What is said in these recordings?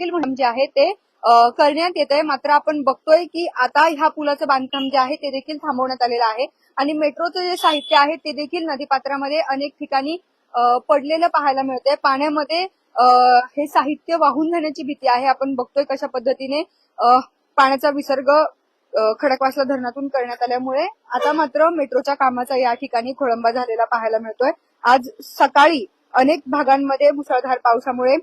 देखील म्हणून जे आहे ते करण्यात येत आहे मात्र आपण बघतोय की आता ह्या पुलाचं बांधकाम जे आहे ते देखील थांबवण्यात आलेलं आहे. आणि मेट्रोचं जे साहित्य आहे ते देखील नदीपात्रामध्ये अनेक ठिकाणी पडलेलं पाहायला मिळतंय. पाण्यामध्ये हे साहित्य वाहून जाण्याची भीती आहे. आपण बघतोय कशा पद्धतीने पाण्याचा विसर्ग खडकवासला धरणातून करण्यात आल्यामुळे आता मात्र मेट्रोच्या कामाचा या ठिकाणी खोळंबा झालेला पाहायला मिळतोय. आज सकाळी अनेक भागांमध्ये मुसळधार पावसामुळे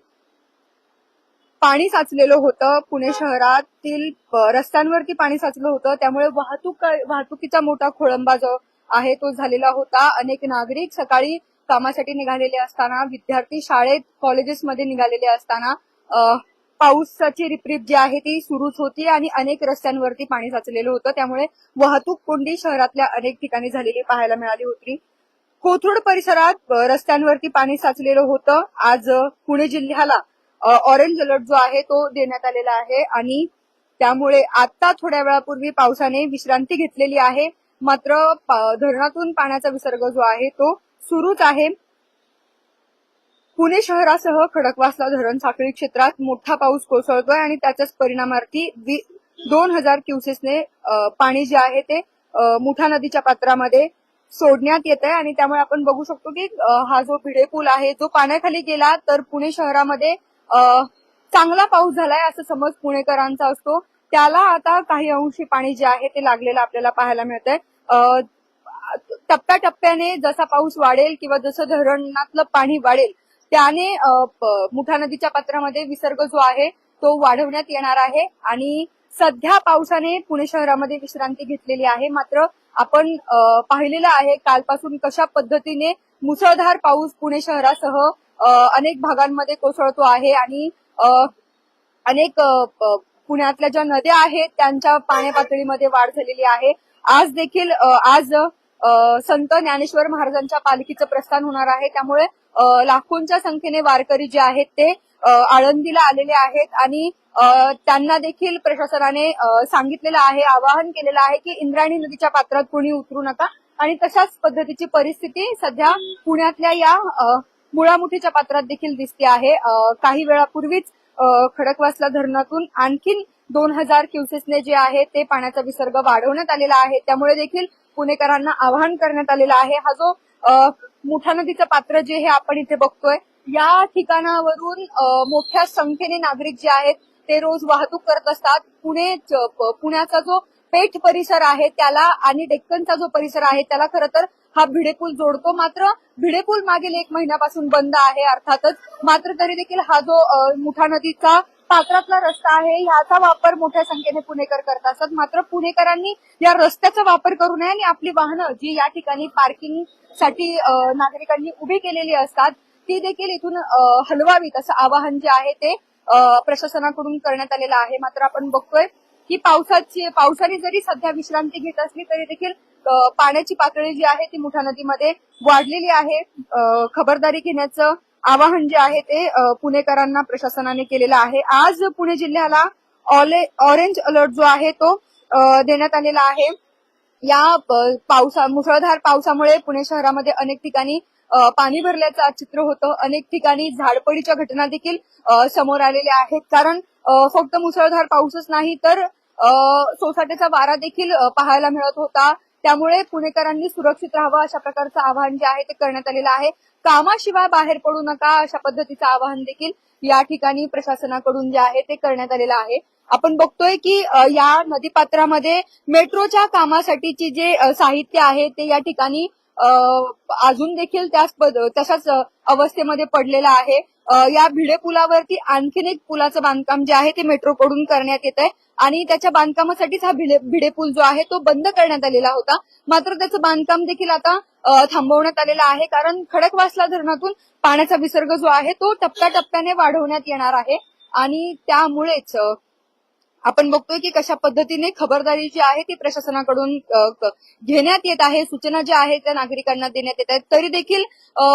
पाणी साचलेलं होतं पुणे शहरातील रस्त्यांवरती पाणी साचलं होतं. त्यामुळे वाहतूक वाहतुकीचा मोठा खोळंबा जो आहे तो झालेला होता. अनेक नागरिक सकाळी कामासाठी निघालेले असताना विद्यार्थी शाळेत कॉलेजेसमध्ये निघालेले असताना पाऊसाची रिपरिप जी आहे ती सुरूच होती आणि अनेक रस्त्यांवरती पाणी साचलेलं होतं. त्यामुळे वाहतूक कोंडी शहरातल्या अनेक ठिकाणी झालेली पाहायला मिळाली होती. कोथरूड परिसरात रस्त्यांवरती पाणी साचलेलं होतं. आज पुणे जिल्ह्याला ऑरेंज अलर्ट जो आहे तो देण्यात आलेला आहे आणि त्यामुळे आता थोड्या वेळापूर्वी पावसाने विश्रांती घेतलेली आहे. मात्र धरणातून पाण्याचा विसर्ग जो आहे तो सुरूच आहे. पुणे शहरासह खडकवासला धरण साखळी क्षेत्रात मोठा पाऊस कोसळतोय आणि त्याच्याच परिणामार्थी दोन हजार क्युसेसने पाणी जे आहे ते मुठा नदीच्या पात्रामध्ये सोडण्यात येत आहे आणि त्यामुळे आपण बघू शकतो की हा जो भिडे पूल आहे जो पाण्याखाली गेला तर पुणे शहरामध्ये चांगला पाऊस झालाय असं समज पुणेकरांचा असतो. त्याला आता काही अंशी पाणी जे आहे ते लागलेलं आपल्याला पाहायला मिळतंय. आहे टप्प्याटप्प्याने जसा पाऊस वाढेल किंवा जसं धरणातलं पाणी वाढेल त्याने मुठा नदीच्या पात्रामध्ये विसर्ग जो आहे तो वाढवण्यात येणार आहे. आणि सध्या पावसाने पुणे शहरामध्ये विश्रांती घेतलेली आहे. मात्र आपण पाहिलेलं आहे कालपासून कशा पद्धतीने मुसळधार पाऊस पुणे शहरासह अनेक भागांमध्ये कोसळतो आहे आणि अनेक पुण्यातल्या ज्या नद्या आहेत त्यांच्या पाण्या पातळीमध्ये वाढ झालेली आहे. आज देखील आज संत ज्ञानेश्वर महाराजांच्या पालखीचं प्रस्थान होणार आहे. त्यामुळे लाखोंच्या संख्येने वारकरी जे आहेत ते अ, आळंदीला आलेले आहेत आणि अ, त्यांना देखील प्रशासनाने सांगितलेलं आहे आवाहन केलेलं आहे की इंद्रायणी नदीच्या पात्रात कोणी उतरू नका. आणि तशाच पद्धतीची परिस्थिती सध्या पुण्यातल्या या मुळामुठीच्या पात्रात देखील दिसते आहे. काही वेळापूर्वीच खडकवासला धरणातून आणखीन दोन हजार क्युसेसने जे आहे ते पाण्याचा विसर्ग वाढवण्यात आलेला आहे. त्यामुळे देखील पुणेकरांना आवाहन करण्यात आलेलं आहे. हा जो मुठा नदीचं पात्र जे हे आपण इथे बघतोय या ठिकाणावरून मोठ्या संख्येने नागरिक जे आहेत ते रोज वाहतूक करत असतात. पुणे पुण्याचा जो पेठ परिसर आहे त्याला आणि डेक्कनचा जो परिसर आहे त्याला खरं तर हा भिडेपूल जोडतो. मात्र भिडेपूल मागील एक महिन्यापासून बंद आहे अर्थातच मात्र तरी देखील हा जो मुठा नदीचा पात्रातला रस्ता आहे याचा वापर मोठ्या संख्येने पुणेकर करत असतात मात्र पुणेकरांनी या रस्त्याचा वापर करू नये आणि आपली वाहनं जी या ठिकाणी पार्किंगसाठी नागरिकांनी उभी केलेली असतात ती देखील इथून हलवावीत असं आवाहन जे आहे ते प्रशासनाकडून करण्यात आलेलं आहे. मात्र आपण बघतोय की पावसाची पावसाने जरी सध्या विश्रांती घेत असली तरी देखील पाण्याची पातळी जी आहे ती मुठा नदीमध्ये वाढलेली आहे. खबरदारी घेण्याचं आवाहन जे आहे ते पुणेकरांना प्रशासनाने केलेलं आहे. आज पुणे जिल्ह्याला ऑले ऑरेंज अलर्ट जो आहे तो अ, देण्यात आलेला आहे. या पावसा मुसळधार पावसामुळे पुणे शहरामध्ये अनेक ठिकाणी पाणी भरल्याचं चित्र होतं. अनेक ठिकाणी झाडपडीच्या घटना देखील समोर आलेल्या आहेत. कारण फक्त मुसळधार पाऊसच नाही तर सोसाट्याचा वारा देखील पाहायला मिळत होता. त्यामुळे पुणेकरांनी सुरक्षित राहावं अशा प्रकारचं आवाहन जे आहे ते करण्यात आलेलं आहे. कामाशिवाय बाहेर पडू नका अशा पद्धतीचं आवाहन देखील या ठिकाणी प्रशासनाकडून जे आहे ते करण्यात आलेलं आहे. आपण बघतोय की या नदीपात्रामध्ये मेट्रोच्या कामासाठीची जे साहित्य आहे ते या ठिकाणी अजून देखील त्याच तशाच अवस्थेमध्ये पडलेलं आहे. या भिडे पुलावरती आणखीन एक पुलाचं बांधकाम जे आहे ते मेट्रोकडून करण्यात येत आहे. आणि त्याच्या बांधकामासाठीच हा भिडे भिडे पूल जो आहे तो बंद करण्यात आलेला होता. मात्र त्याचं बांधकाम देखील आता थांबवण्यात आलेलं आहे. कारण खडकवासला धरणातून पाण्याचा विसर्ग जो आहे तो टप्प्याटप्प्याने वाढवण्यात येणार आहे. आणि त्यामुळेच आपण बघतोय की कशा पद्धतीने खबरदारी जी आहे ती प्रशासनाकडून घेण्यात येत आहे. सूचना ज्या आहेत त्या नागरिकांना देण्यात येत आहेत. तरी देखील अ,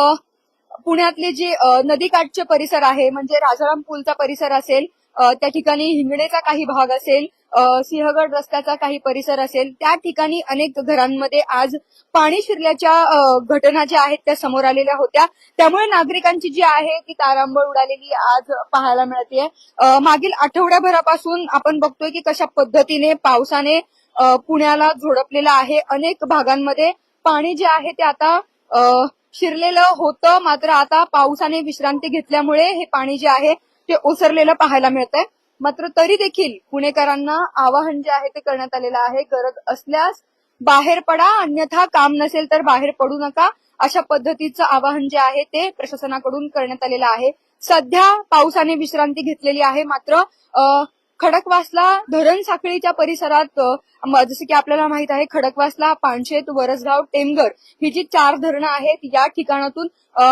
पुण्यातले जे नदीकाठचे परिसर आहे म्हणजे राजाराम पूलचा परिसर असेल त्या ठिकाणी हिंगणेचा काही भाग असेल सिंहगड रस्त्याचा काही परिसर असेल त्या ठिकाणी अनेक घरांमध्ये आज पाणी शिरल्याच्या घटना ज्या आहेत त्या समोर आलेल्या होत्या. त्यामुळे नागरिकांची जी आहे ती तारांबळ उडालेली आज पाहायला मिळते मागील आठवड्याभरापासून आपण बघतोय की कशा पद्धतीने पावसाने पुण्याला झोडपलेलं आहे. अनेक भागांमध्ये पाणी जे आहे ते आता शिरलेलं होतं मात्र आता पावसाने विश्रांती घेतल्यामुळे हे पाणी जे आहे ते ओसरलेलं पाहायला मिळतंय. मात्र तरी देखील पुणेकरांना आवाहन जे आहे ते करण्यात आलेलं आहे. गरज असल्यास बाहेर पडा अन्यथा काम नसेल तर बाहेर पडू नका. अशा पद्धतीचं आवाहन जे आहे ते प्रशासनाकडून करण्यात आलेलं आहे. सध्या पावसाने विश्रांती घेतलेली आहे मात्र अ, खडकवासला धरण साखळीच्या परिसरात जसं की आपल्याला माहीत आहे खडकवासला पानशेत वरसगाव टेमगर ही जी चार धरणं आहेत या ठिकाणातून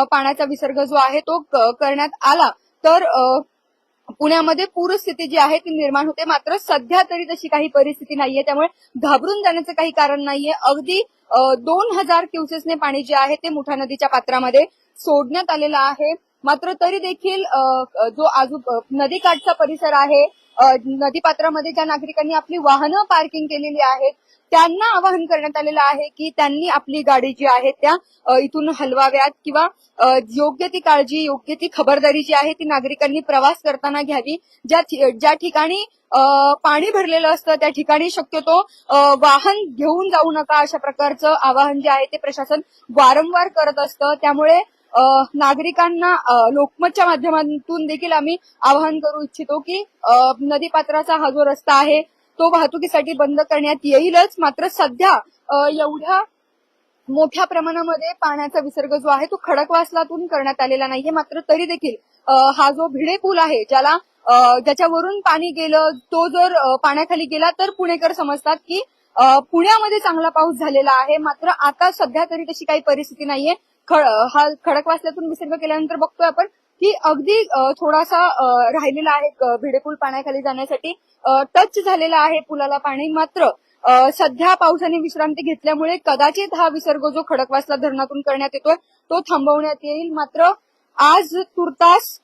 पाण्याचा विसर्ग जो आहे तो करण्यात आला. तर पुण्यामध्ये पूरस्थिती जी आहे ती निर्माण होते. मात्र सध्या तरी तशी काही परिस्थिती नाहीये. त्यामुळे घाबरून जाण्याचं काही कारण नाहीये. अगदी दोन हजार क्युसेसने पाणी जे आहे ते मुठा नदीच्या पात्रामध्ये सोडण्यात आलेलं आहे. मात्र तरी देखील अ, जो आजू नदीकाठचा परिसर आहे नदीपात्रामध्ये ज्या नागरिकांनी आपली वाहनं पार्किंग केलेली आहेत त्यांना आवाहन करण्यात आलेलं आहे की त्यांनी आपली गाडी जी आहे त्या इथून हलवाव्यात किंवा योग्य ती काळजी योग्य ती खबरदारी जी आहे ती नागरिकांनी प्रवास करताना घ्यावी. ज्या ज्या ठिकाणी पाणी भरलेलं असतं त्या ठिकाणी शक्यतो वाहन घेऊन जाऊ नका अशा प्रकारचं आवाहन जे आहे ते प्रशासन वारंवार करत असतं. त्यामुळे नागरिकांना लोकमतच्या माध्यमातून देखील आम्ही आवाहन करू इच्छितो की नदीपात्राचा हा जो रस्ता आहे तो वाहतुकीसाठी बंद करण्यात येईलच. मात्र सध्या एवढ्या मोठ्या प्रमाणामध्ये पाण्याचा विसर्ग जो आहे तो खडकवासलातून करण्यात आलेला नाहीये मात्र तरी देखील हा जो भिडे पूल आहे ज्याला ज्याच्यावरून पाणी गेलं तो जर पाण्याखाली गेला तर पुणेकर समजतात की पुण्यामध्ये चांगला पाऊस झालेला आहे. मात्र आता सध्या तरी तशी काही परिस्थिती नाहीये. हा खडकवासल्यातून विसर्ग केल्यानंतर बघतोय आपण की अगदी थोडासा राहिलेला आहे भिडेपूल पाण्याखाली जाण्यासाठी. टच झालेला आहे पुलाला पाणी मात्र सध्या पावसाने विश्रांती घेतल्यामुळे कदाचित हा विसर्ग जो खडकवासला धरणातून करण्यात येतोय तो थांबवण्यात येईल. मात्र आज तुर्तास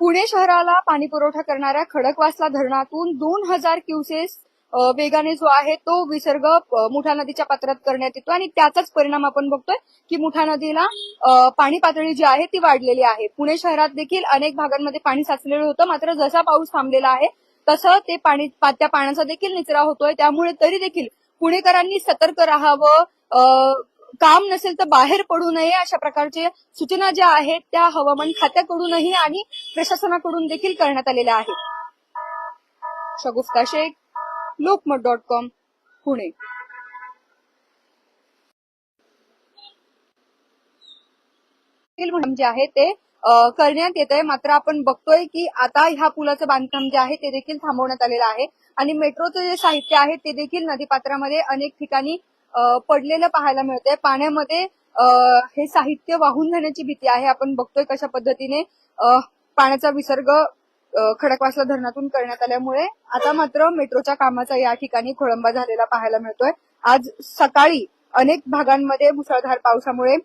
पुणे शहराला पाणी पुरवठा करणाऱ्या खडकवासला धरणातून दोन हजार क्युसेस वेगाने जो आहे तो विसर्ग मुठा नदीच्या पात्रात करण्यात येतो आणि त्याचाच परिणाम आपण बघतोय की मुठा नदीला पाणी पातळी जी आहे ती वाढलेली आहे. पुणे शहरात देखील अनेक भागांमध्ये पाणी साचलेलं होतं मात्र जसा पाऊस थांबलेला आहे तसं ते पाणी त्या पाण्याचा देखील निचरा होतोय. त्यामुळे तरी देखील पुणेकरांनी सतर्क राहावं काम नसेल तर बाहेर पडू नये अशा प्रकारचे सूचना ज्या आहेत त्या हवामान खात्याकडूनही आणि प्रशासनाकडून देखील करण्यात आलेल्या आहेत. Shagufta Shaikh Lokmat dot com Pune. देखील जे आहे ते करण्यात येत आहे मात्र आपण बघतोय की आता ह्या पुलाचं बांधकाम जे आहे ते देखील थांबवण्यात आलेलं आहे. आणि मेट्रोचं जे साहित्य आहे ते देखील नदीपात्रामध्ये अनेक ठिकाणी पडलेलं पाहायला मिळतंय. पाण्यामध्ये हे साहित्य वाहून जाण्याची भीती आहे. आपण बघतोय कशा पद्धतीने पाण्याचा विसर्ग खडकवासला धरणातून करण्यात आल्यामुळे आता मात्र मेट्रोच्या कामाचा या ठिकाणी खोळंबा झालेला पाहायला मिळतोय. आज सकाळी अनेक भागांमध्ये मुसळधार पावसामुळे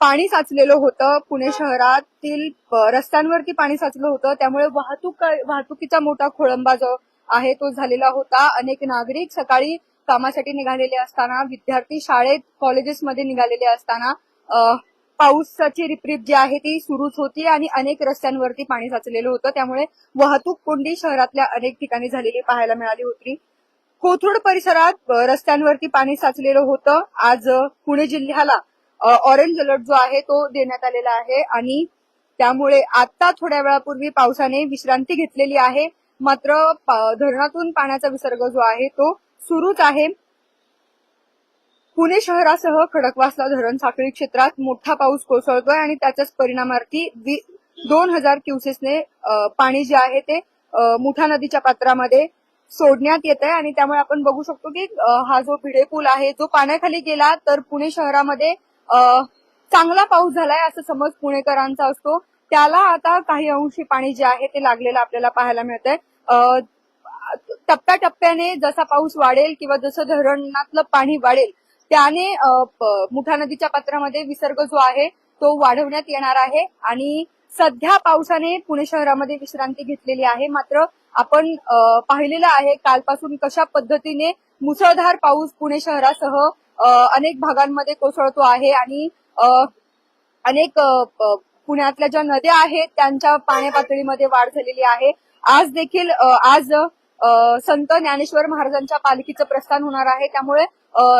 पाणी साचलेलं होतं. पुणे शहरातील रस्त्यांवरती पाणी साचलं होतं. त्यामुळे वाहतूक वाहतुकीचा मोठा खोळंबा जो आहे तो झालेला होता. अनेक नागरिक सकाळी कामासाठी निघालेले असताना विद्यार्थी शाळेत कॉलेजेसमध्ये निघालेले असताना पावसाची रिपरिप जी आहे ती सुरूच होती आणि अनेक रस्त्यांवरती पाणी साचलेलं होतं. त्यामुळे वाहतूक कोंडी शहरातल्या अनेक ठिकाणी झालेली पाहायला मिळाली होती. कोथरूड परिसरात रस्त्यांवरती पाणी साचलेलं होतं. आज पुणे जिल्ह्याला ऑरेंज अलर्ट जो आहे तो देण्यात आलेला आहे आणि त्यामुळे आता थोड्या वेळापूर्वी पावसाने विश्रांती घेतलेली आहे. मात्र धरणातून पाण्याचा विसर्ग जो आहे तो सुरूच आहे. पुणे शहरासह खडकवासला धरण साखळी क्षेत्रात मोठा पाऊस कोसळतोय आणि त्याच्याच परिणामार्थी दोन हजार क्युसेसने पाणी जे आहे ते मुठा नदीच्या पात्रामध्ये सोडण्यात येत आहे आणि त्यामुळे आपण बघू शकतो की हा जो भिडे पूल आहे जो पाण्याखाली गेला तर पुणे शहरामध्ये चांगला पाऊस झालाय असं समज पुणेकरांचा असतो. त्याला आता काही अंशी पाणी जे आहे ते लागलेलं आपल्याला पाहायला मिळतंय. आहे टप्प्याटप्प्याने जसा पाऊस वाढेल किंवा जसं धरणातलं पाणी वाढेल त्याने अ, मुठा नदीच्या पात्रामध्ये विसर्ग जो आहे तो वाढवण्यात येणार आहे. आणि सध्या पावसाने पुणे शहरामध्ये विश्रांती घेतलेली आहे. मात्र आपण पाहिलेलं आहे कालपासून कशा पद्धतीने मुसळधार पाऊस पुणे शहरासह अनेक भागांमध्ये कोसळतो आहे आणि अ, अनेक पुण्यातल्या ज्या नद्या आहेत त्यांच्या पाण्यापातळीमध्ये पातळीमध्ये वाढ झालेली आहे. आज देखील आज संत ज्ञानेश्वर महाराजांच्या पालखीचं प्रस्थान होणार आहे. त्यामुळे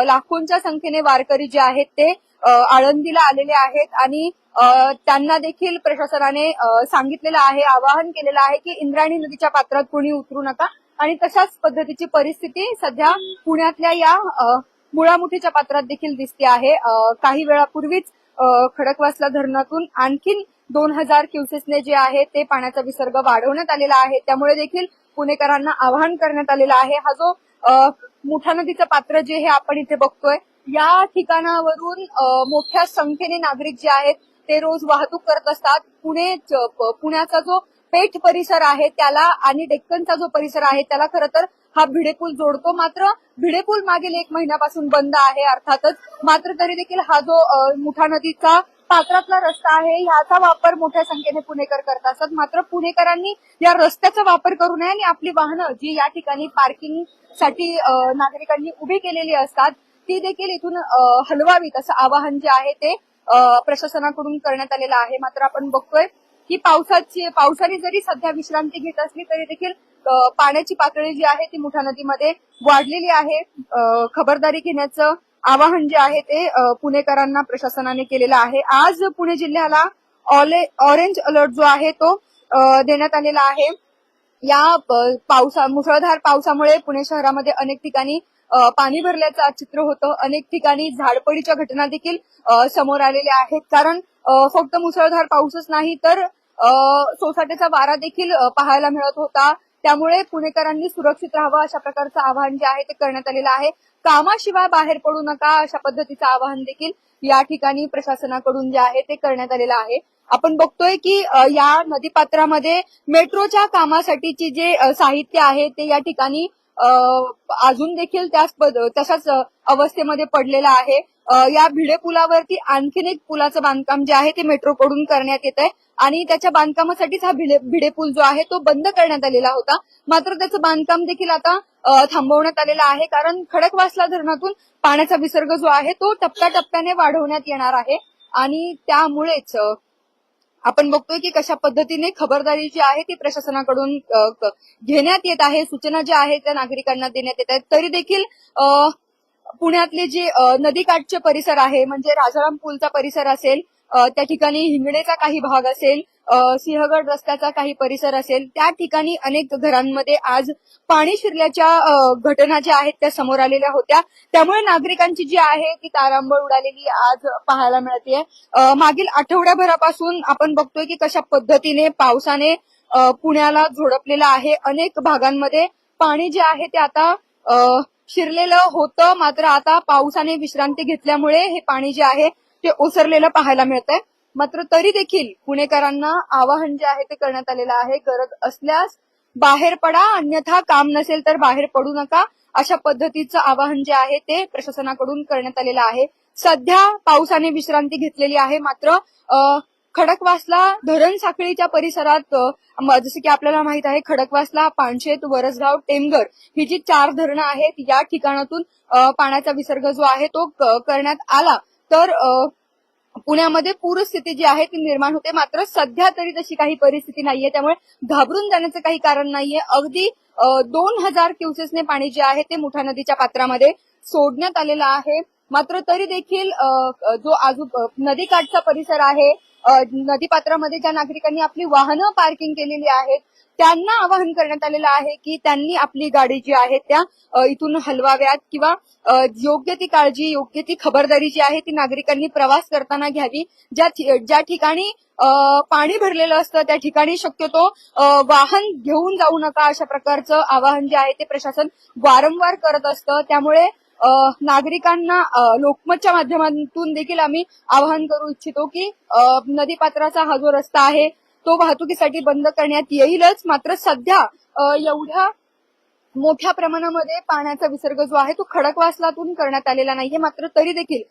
लाखोंच्या संख्येने वारकरी जे आहेत ते आळंदीला आलेले आहेत आणि त्यांना देखील प्रशासनाने सांगितलेलं आहे आवाहन केलेलं आहे की इंद्रायणी नदीच्या पात्रात कोणी उतरू नका. आणि तशाच पद्धतीची परिस्थिती सध्या पुण्यातल्या या मुळामुठीच्या पात्रात देखील दिसते आहे. काही वेळापूर्वीच खडकवासला धरणातून आणखीन दोन हजार क्युसेसने जे आहे ते पाण्याचा विसर्ग वाढवण्यात आलेला आहे. त्यामुळे देखील पुणेकरांना आवाहन करण्यात आलेलं आहे. हा जो मुठा नदीचं पात्र जे हे आपण इथे बघतोय या ठिकाणावरून मोठ्या संख्येने नागरिक जे आहेत ते रोज वाहतूक करत असतात. पुणे पुण्याचा जो पेठ परिसर आहे त्याला आणि डेक्कनचा जो परिसर आहे त्याला खरं तर हा भिडेपूल जोडतो. मात्र भिडेपूल मागील एक महिन्यापासून बंद आहे अर्थातच मात्र तरी देखील हा जो मुठा नदीचा पात्रातला रस्ता आहे याचा वापर मोठ्या संख्येने पुणेकर करत असतात मात्र पुणेकरांनी या रस्त्याचा वापर करू नये आणि आपली वाहनं जी या ठिकाणी पार्किंगसाठी नागरिकांनी उभी केलेली असतात ती देखील इथून हलवावीत. असं आवाहन जे आहे ते प्रशासनाकडून करण्यात आलेलं आहे. मात्र आपण बघतोय की पावसाची पावसाने जरी सध्या विश्रांती घेत असली तरी देखील पाण्याची पातळी जी आहे ती मुठा नदीमध्ये वाढलेली आहे. खबरदारी घेण्याचं आवाहन जे आहे ते पुणेकरांना प्रशासनाने केलेलं आहे. आज पुणे जिल्ह्याला ऑले ऑरेंज अलर्ट जो आहे तो देण्यात आलेला आहे. या पावसा मुसळधार पावसामुळे पुणे शहरामध्ये अनेक ठिकाणी पाणी भरल्याचं चित्र होतं. अनेक ठिकाणी झाडपडीच्या घटना देखील समोर आलेल्या आहेत. कारण फक्त मुसळधार पाऊसच नाही तर सोसाट्याचा वारा देखील पाहायला मिळत होता. त्यामुळे पुणेकरांनी सुरक्षित राहावं अशा प्रकारचं आवाहन जे आहे ते करण्यात आलेलं आहे. कामाशिवाय बाहेर पडू नका अशा पद्धतीचं आवाहन देखील या ठिकाणी प्रशासनाकडून जे आहे ते करण्यात आलेलं आहे. आपण बघतोय की या नदीपात्रामध्ये मेट्रोच्या कामासाठीची जे साहित्य आहे ते या ठिकाणी अजून देखील त्याच तशाच अवस्थेमध्ये पडलेलं आहे. या भिडे पुलावरती आणखीन एक पुलाचं बांधकाम जे आहे ते मेट्रोकडून करण्यात येत आहे. आणि त्याच्या बांधकामासाठीच हा भिडे भिडे पूल जो आहे तो बंद करण्यात आलेला होता. मात्र त्याचं बांधकाम देखील आता थांबवण्यात आलेलं आहे. कारण खडकवासला धरणातून पाण्याचा विसर्ग जो आहे तो टप्प्याटप्प्याने वाढवण्यात येणार आहे. आणि त्यामुळेच आपण बघतोय की कशा पद्धतीने खबरदारी जी आहे ती प्रशासनाकडून घेण्यात येत आहे. सूचना ज्या आहेत त्या नागरिकांना देण्यात येत आहेत. तरी देखील अ, पुण्यातले जे नदीकाठचे परिसर आहे म्हणजे राजाराम पूलचा परिसर असेल त्या ठिकाणी हिंगणेचा काही भाग असेल सिंहगड रस्त्याचा काही परिसर असेल त्या ठिकाणी अनेक घरांमध्ये आज पाणी शिरल्याच्या घटना ज्या आहेत त्या समोर आलेल्या होत्या. त्यामुळे नागरिकांची जी आहे ती तारांबळ उडालेली आज पाहायला मिळते मागील आठवड्याभरापासून आपण बघतोय की कशा पद्धतीने पावसाने पुण्याला झोडपलेलं आहे. अनेक भागांमध्ये पाणी जे आहे ते आता शिरलेलं होतं मात्र आता पावसाने विश्रांती घेतल्यामुळे हे पाणी जे आहे ते ओसरलेलं पाहायला मिळतंय. मात्र तरी देखील पुणेकरांना आवाहन जे आहे ते करण्यात आलेलं आहे. गरज असल्यास बाहेर पडा अन्यथा काम नसेल तर बाहेर पडू नका. अशा पद्धतीचं आवाहन जे आहे ते प्रशासनाकडून करण्यात आलेलं आहे. सध्या पावसाने विश्रांती घेतलेली आहे मात्र अ, खडकवासला धरण साखळीच्या परिसरात जसं की आपल्याला माहीत आहे खडकवासला पानशेत वरसगाव टेमगर ही जी चार धरणं आहेत या ठिकाणातून पाण्याचा विसर्ग जो आहे तो करण्यात आला. तर पुण्यामध्ये पूरस्थिती जी आहे ती निर्माण होते. मात्र सध्या तरी तशी काही परिस्थिती नाहीये. त्यामुळे घाबरून जाण्याचं काही कारण नाहीये. अगदी दोन हजार क्युसेसने पाणी जे आहे ते मुठा नदीच्या पात्रामध्ये सोडण्यात आलेलं आहे. मात्र तरी देखील अ, जो आजू नदीकाठचा परिसर आहे नदीपात्रामध्ये ज्या नागरिकांनी आपली वाहनं पार्किंग केलेली आहेत त्यांना आवाहन करण्यात आलेलं आहे की त्यांनी आपली गाडी जी आहे त्या इथून हलवाव्यात किंवा योग्य ती काळजी योग्य ती खबरदारी जी आहे ती नागरिकांनी प्रवास करताना घ्यावी. ज्या ज्या ठिकाणी पाणी भरलेलं असतं त्या ठिकाणी शक्यतो वाहन घेऊन जाऊ नका अशा प्रकारचं आवाहन जे आहे ते प्रशासन वारंवार करत असतं. त्यामुळे नागरिकांना लोकमतच्या माध्यमातून देखील आम्ही आवाहन करू इच्छितो की नदीपात्राचा हा जो रस्ता आहे तो वाहतुकीसाठी बंद करण्यात येईलच. मात्र सध्या एवढ्या मोठ्या प्रमाणामध्ये पाण्याचा विसर्ग जो आहे तो खडकवासलातून करण्यात आलेला नाहीये मात्र तरी देखील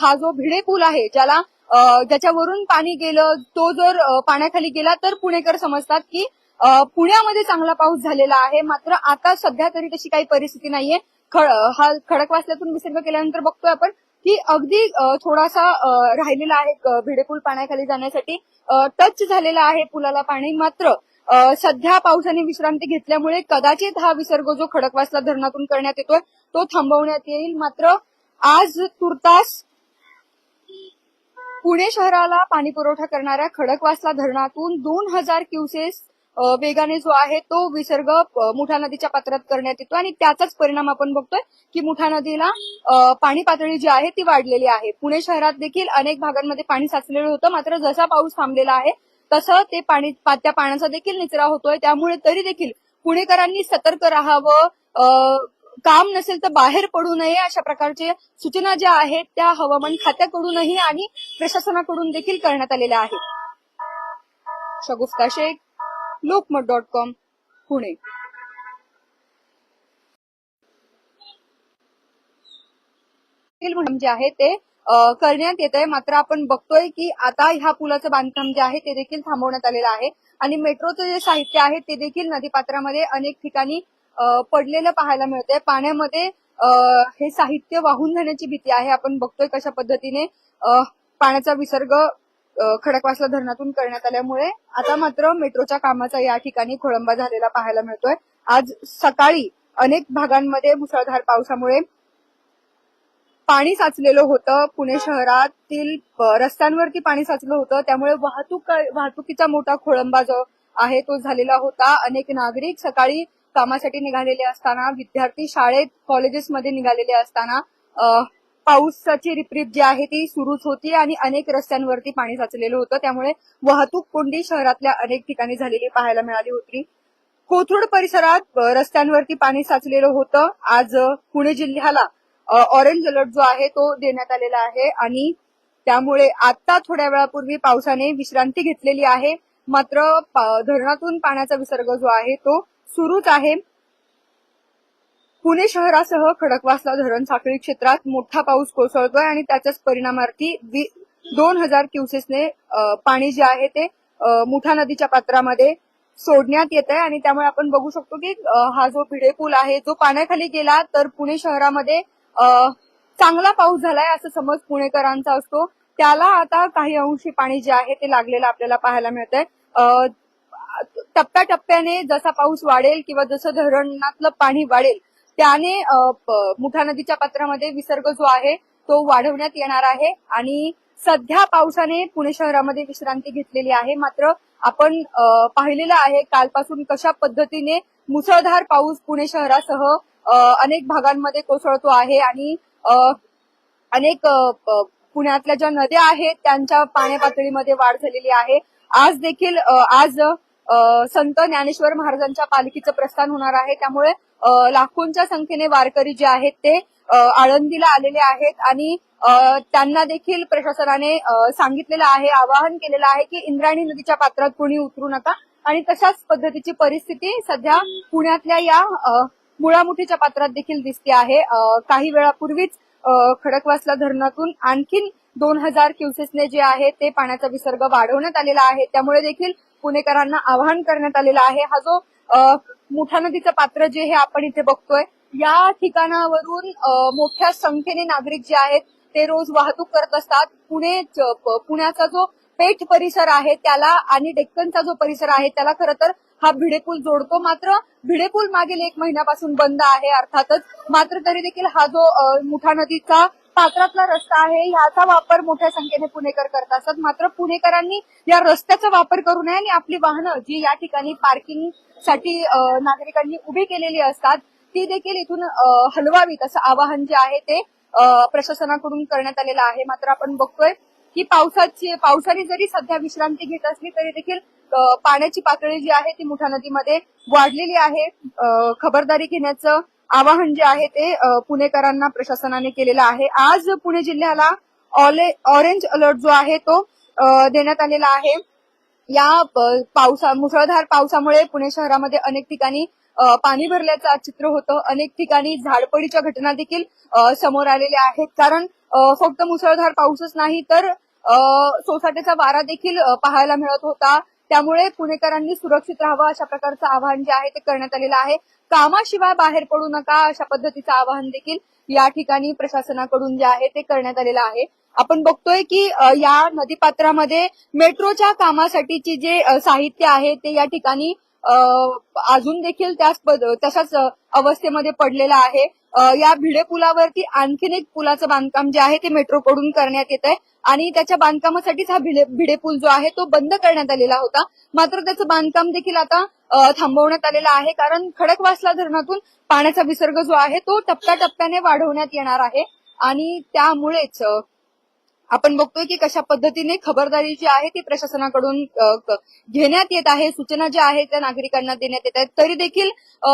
हा जो भिडे पूल आहे ज्याला ज्याच्यावरून पाणी गेलं तो जर पाण्याखाली गेला तर पुणेकर समजतात की पुण्यामध्ये चांगला पाऊस झालेला आहे. मात्र आता सध्या तरी तशी काही परिस्थिती नाहीये. हा खडकवासल्यातून विसर्ग केल्यानंतर बघतोय आपण की अगदी थोडासा राहिलेला आहे भिडेपूल पाण्याखाली जाण्यासाठी. टच झालेला आहे पुलाला पाणी मात्र सध्या पावसाने विश्रांती घेतल्यामुळे कदाचित हा विसर्ग जो खडकवासला धरणातून करण्यात येतोय तो थांबवण्यात येईल. मात्र आज तुर्तास पुणे शहराला पाणी पुरवठा करणाऱ्या खडकवासला धरणातून दोन हजार क्युसेस वेगाने जो आहे तो विसर्ग मुठा नदीच्या पात्रात करण्यात येतो आणि त्याचाच परिणाम आपण बघतोय की मुठा नदीला पाणी पातळी जी आहे ती वाढलेली आहे. पुणे शहरात देखील अनेक भागांमध्ये पाणी साचलेलं होतं मात्र जसा पाऊस थांबलेला आहे तसं ते पाणी त्या पाण्याचा देखील निचरा होतोय. त्यामुळे तरी देखील पुणेकरांनी सतर्क राहावं काम नसेल तर बाहेर पडू नये अशा प्रकारच्या सूचना ज्या आहेत त्या हवामान खात्याकडूनही आणि प्रशासनाकडून देखील करण्यात आलेल्या आहेत. Shagufta Shaikh Lokmat dot com Pune. देखील जे आहे ते करण्यात येत आहे. मात्र आपण बघतोय की आता ह्या पुलाचं बांधकाम जे आहे ते देखील थांबवण्यात आलेलं आहे. आणि मेट्रोचं जे साहित्य आहे ते देखील नदीपात्रामध्ये अनेक ठिकाणी पडलेलं पाहायला मिळतंय. पाण्यामध्ये हे साहित्य वाहून जाण्याची भीती आहे. आपण बघतोय कशा पद्धतीने पाण्याचा विसर्ग खडकवासला धरणातून करण्यात आल्यामुळे आता मात्र मेट्रोच्या कामाचा या ठिकाणी खोळंबा झालेला पाहायला मिळतोय. आज सकाळी अनेक भागांमध्ये मुसळधार पावसामुळे पाणी साचलेलं होतं. पुणे शहरातील रस्त्यांवरती पाणी साचलं होतं. त्यामुळे वाहतूक वाहतुकीचा मोठा खोळंबा जो आहे तो झालेला होता. अनेक नागरिक सकाळी कामासाठी निघालेले असताना विद्यार्थी शाळेत कॉलेजेसमध्ये निघालेले असताना पाऊसाची रिपरिप जी आहे ती सुरूच होती आणि अनेक रस्त्यांवरती पाणी साचलेलं होतं. त्यामुळे वाहतूक कोंडी शहरातल्या अनेक ठिकाणी झालेली पाहायला मिळाली होती. कोथरूड परिसरात रस्त्यांवरती पाणी साचलेलं होतं. आज पुणे जिल्ह्याला ऑरेंज अलर्ट जो आहे तो देण्यात आलेला आहे आणि त्यामुळे आता थोड्या वेळापूर्वी पावसाने विश्रांती घेतलेली आहे. मात्र धरणातून पाण्याचा विसर्ग जो आहे तो सुरूच आहे. पुणे शहरासह खडकवासला धरण साखळी क्षेत्रात मोठा पाऊस कोसळतोय आणि त्याच्याच परिणामार्थी दोन हजार क्युसेसने पाणी जे आहे ते मुठा नदीच्या पात्रामध्ये सोडण्यात येत आहे आणि त्यामुळे आपण बघू शकतो की हा जो भिडे पूल आहे जो पाण्याखाली गेला तर पुणे शहरामध्ये चांगला पाऊस झालाय असं समज पुणेकरांचा असतो. त्याला आता काही अंशी पाणी जे आहे ते लागलेलं आपल्याला पाहायला मिळतंय. आहे टप्प्याटप्प्याने जसा पाऊस वाढेल किंवा जसं धरणातलं पाणी वाढेल त्याने अ, मुठा नदीच्या पात्रामध्ये विसर्ग जो आहे तो वाढवण्यात येणार आहे. आणि सध्या पावसाने पुणे शहरामध्ये विश्रांती घेतलेली आहे. मात्र आपण पाहिलेलं आहे कालपासून कशा पद्धतीने मुसळधार पाऊस पुणे शहरासह अनेक भागांमध्ये कोसळतो आहे आणि अ, अनेक पुण्यातल्या ज्या नद्या आहेत त्यांच्या पाण्या पातळीमध्ये वाढ झालेली आहे. आज देखील आज संत ज्ञानेश्वर महाराजांच्या पालखीचं प्रस्थान होणार आहे. त्यामुळे लाखोंच्या संख्येने वारकरी जे आहेत ते आळंदीला आलेले आहेत आणि त्यांना देखील प्रशासनाने सांगितलेलं आहे आवाहन केलेलं आहे की इंद्रायणी नदीच्या पात्रात कोणी उतरू नका. आणि तशाच पद्धतीची परिस्थिती सध्या पुण्यातल्या या मुळामुठीच्या पात्रात देखील दिसते आहे. काही वेळापूर्वीच खडकवासला धरणातून आणखीन दोन हजार क्युसेसने जे आहे ते पाण्याचा विसर्ग वाढवण्यात आलेला आहे. त्यामुळे देखील पुणेकरांना आवाहन करण्यात आलेलं आहे. हा जो मुठा नदीचं पात्र जे हे आपण इथे बघतोय या ठिकाणावरून मोठ्या संख्येने नागरिक जे आहेत ते रोज वाहतूक करत असतात. पुणे पुण्याचा जो पेठ परिसर आहे त्याला आणि डेक्कनचा जो परिसर आहे त्याला खरं तर हा भिडेपूल जोडतो. मात्र भिडेपूल मागील एक महिन्यापासून बंद आहे अर्थातच मात्र तरी देखील हा जो मुठा नदीचा पात्रातला रस्ता आहे याचा वापर मोठ्या संख्येने पुणेकर करत असतात मात्र पुणेकरांनी या रस्त्याचा वापर करू नये आणि आपली वाहनं जी या ठिकाणी पार्किंगसाठी नागरिकांनी उभी केलेली असतात ती देखील इथून हलवावीत असं आवाहन जे आहे ते प्रशासनाकडून करण्यात आलेलं आहे. मात्र आपण बघतोय की पावसाची पावसाने जरी सध्या विश्रांती घेत असली तरी देखील पाण्याची पातळी जी आहे ती मुठा नदीमध्ये वाढलेली आहे. खबरदारी घेण्याचं आवाहन जे आहे ते पुणेकरांना प्रशासनाने केलेलं आहे. आज पुणे जिल्ह्याला ऑले- ऑरेंज अलर्ट जो आहे तो देण्यात आलेला आहे. या पावसा मुसळधार पावसामुळे पुणे शहरामध्ये अनेक ठिकाणी पाणी भरल्याचं चित्र होतं. अनेक ठिकाणी झाडपडीच्या घटना देखील समोर आलेल्या आहेत. कारण फक्त मुसळधार पाऊसच नाही तर अ, सोसाट्याचा वारा देखील पाहायला मिळत होता. त्यामुळे पुणेकरांनी सुरक्षित राहावं अशा प्रकारचं आवाहन जे आहे ते करण्यात आलेलं आहे. कामाशिवाय बाहेर पडू नका अशा पद्धतीचं आवाहन देखील या ठिकाणी प्रशासनाकडून जे आहे ते करण्यात आलेलं आहे. आपण बघतोय की या नदीपात्रामध्ये मेट्रोच्या कामासाठीची जे साहित्य आहे ते या ठिकाणी अजून देखील त्याच तशाच अवस्थेमध्ये पडलेलं आहे. या भिडे पुलावरती आणखीन एक पुलाचं बांधकाम जे आहे ते मेट्रोकडून करण्यात येत आहे. आणि त्याच्या बांधकामासाठीच हा भिडे भिडे पूल जो आहे तो बंद करण्यात आलेला होता. मात्र त्याचं बांधकाम देखील आता थांबवण्यात आलेलं आहे. कारण खडकवासला धरणातून पाण्याचा विसर्ग जो आहे तो टप्प्याटप्प्याने वाढवण्यात येणार आहे. आणि त्यामुळेच आपण बघतोय की कशा पद्धतीने खबरदारी जी आहे ती प्रशासनाकडून घेण्यात येत आहे. सूचना ज्या आहेत त्या नागरिकांना देण्यात येत आहेत. तरी देखील अ,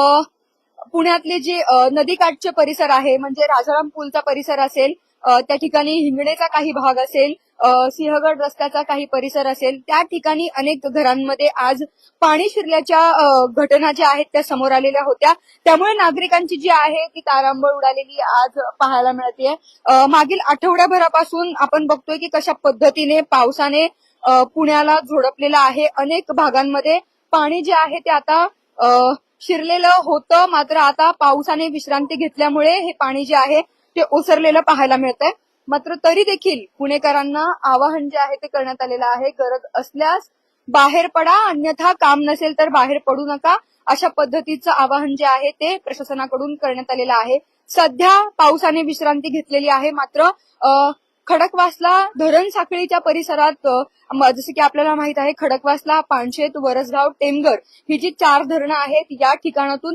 पुण्यातले जे नदीकाठचे परिसर आहे म्हणजे राजाराम पूलचा परिसर असेल त्या ठिकाणी हिंगणेचा काही भाग असेल सिंहगड रस्त्याचा काही परिसर असेल त्या ठिकाणी अनेक घरांमध्ये आज पाणी शिरल्याच्या घटना ज्या आहेत त्या समोर आलेल्या होत्या. त्यामुळे नागरिकांची जी आहे ती तारांबळ उडालेली आज पाहायला मिळते मागील आठवड्याभरापासून आपण बघतोय की कशा पद्धतीने पावसाने पुण्याला झोडपलेलं आहे. अनेक भागांमध्ये पाणी जे आहे ते आता शिरलेलं होतं. मात्र आता पावसाने विश्रांती घेतल्यामुळे हे पाणी जे आहे ते ओसरलेलं पाहायला मिळतंय. मात्र तरी देखील पुणेकरांना आवाहन जे आहे ते करण्यात आलेलं आहे. गरज असल्यास बाहेर पडा. अन्यथा काम नसेल तर बाहेर पडू नका. अशा पद्धतीचं आवाहन जे आहे ते प्रशासनाकडून करण्यात आलेलं आहे. सध्या पावसाने विश्रांती घेतलेली आहे. मात्र अ, खडकवासला धरण साखळीच्या परिसरात जसं की आपल्याला माहीत आहे खडकवासला पानशेत वरसगाव टेमगर ही जी चार धरणं आहेत या ठिकाणातून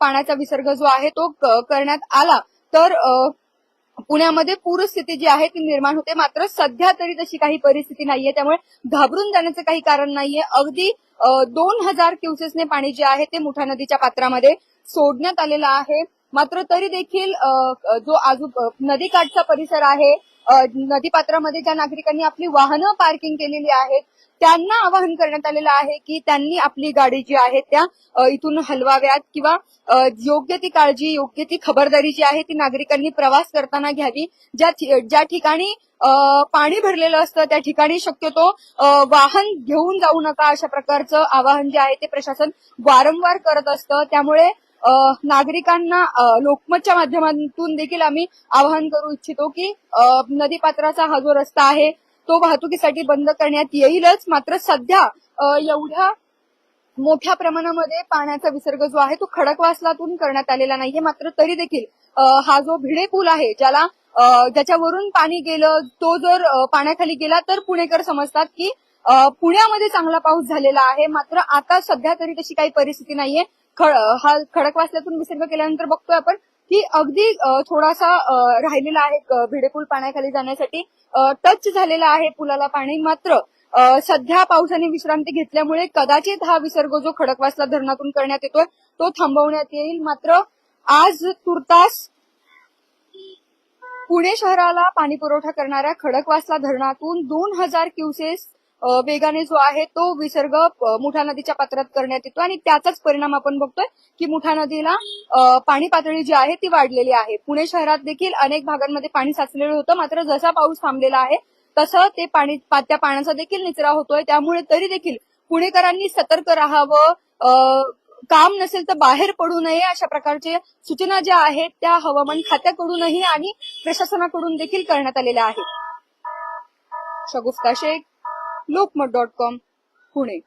पाण्याचा विसर्ग जो आहे तो करण्यात आला. तर पुण्यामध्ये पूरस्थिती जी आहे ती निर्माण होते. मात्र सध्या तरी तशी काही परिस्थिती नाहीये. त्यामुळे घाबरून जाण्याचं काही कारण नाहीये. अगदी दोन हजार क्युसेसने पाणी जे आहे ते मुठा नदीच्या पात्रामध्ये सोडण्यात आलेलं आहे. मात्र तरी देखील अ, जो आजू नदीकाठचा परिसर आहे नदीपात्रामध्ये ज्या नागरिकांनी आपली वाहनं पार्किंग केलेली आहेत त्यांना आवाहन करण्यात आलेलं आहे की त्यांनी आपली गाडी जी आहे त्या इथून हलवाव्यात किंवा योग्य ती काळजी योग्य ती खबरदारी जी आहे ती नागरिकांनी प्रवास करताना घ्यावी. ज्या ज्या ठिकाणी पाणी भरलेलं असतं त्या ठिकाणी शक्यतो वाहन घेऊन जाऊ नका अशा प्रकारचं आवाहन जे आहे ते प्रशासन वारंवार करत असतं. त्यामुळे नागरिकांना लोकमतच्या माध्यमातून देखील आम्ही आवाहन करू इच्छितो की नदीपात्राचा हा जो रस्ता आहे तो वाहतुकीसाठी बंद करण्यात येईलच. मात्र सध्या एवढ्या मोठ्या प्रमाणामध्ये पाण्याचा विसर्ग जो आहे तो खडकवासलातून करण्यात आलेला नाहीये. मात्र तरी देखील हा जो भिडे पूल आहे ज्याला ज्याच्यावरून पाणी गेलं तो जर पाण्याखाली गेला तर पुणेकर समजतात की पुण्यामध्ये चांगला पाऊस झालेला आहे. मात्र आता सध्या तरी तशी काही परिस्थिती नाहीये. हा खडकवासल्यातून विसर्ग केल्यानंतर बघतोय आपण की अगदी थोडासा राहिलेला आहे भिडेपूल पाण्याखाली जाण्यासाठी टच झालेला आहे पुलाला पाणी. मात्र सध्या पावसाने विश्रांती घेतल्यामुळे कदाचित हा विसर्ग जो खडकवासला धरणातून करण्यात येतोय तो थांबवण्यात येईल. मात्र आज तुर्तास पुणे शहराला पाणी पुरवठा करणाऱ्या खडकवासला धरणातून दोन हजार क्युसेस वेगाने जो आहे तो विसर्ग मुठा नदीच्या पात्रात करण्यात येतो आणि त्याचाच परिणाम आपण बघतोय की मुठा नदीला पाणी पातळी जी आहे ती वाढलेली आहे. पुणे शहरात देखील अनेक भागांमध्ये पाणी साचलेलं होतं मात्र जसा पाऊस थांबलेला आहे तसं ते पाणी त्या पाण्याचा देखील निचरा होतोय. त्यामुळे तरी देखील पुणेकरांनी सतर्क राहावं अ, काम नसेल तर बाहेर पडू नये अशा प्रकारचे सूचना ज्या आहेत त्या हवामान खात्याकडूनही आणि प्रशासनाकडून देखील करण्यात आलेल्या आहेत. Shagufta Shaikh Lokmat dot com Pune.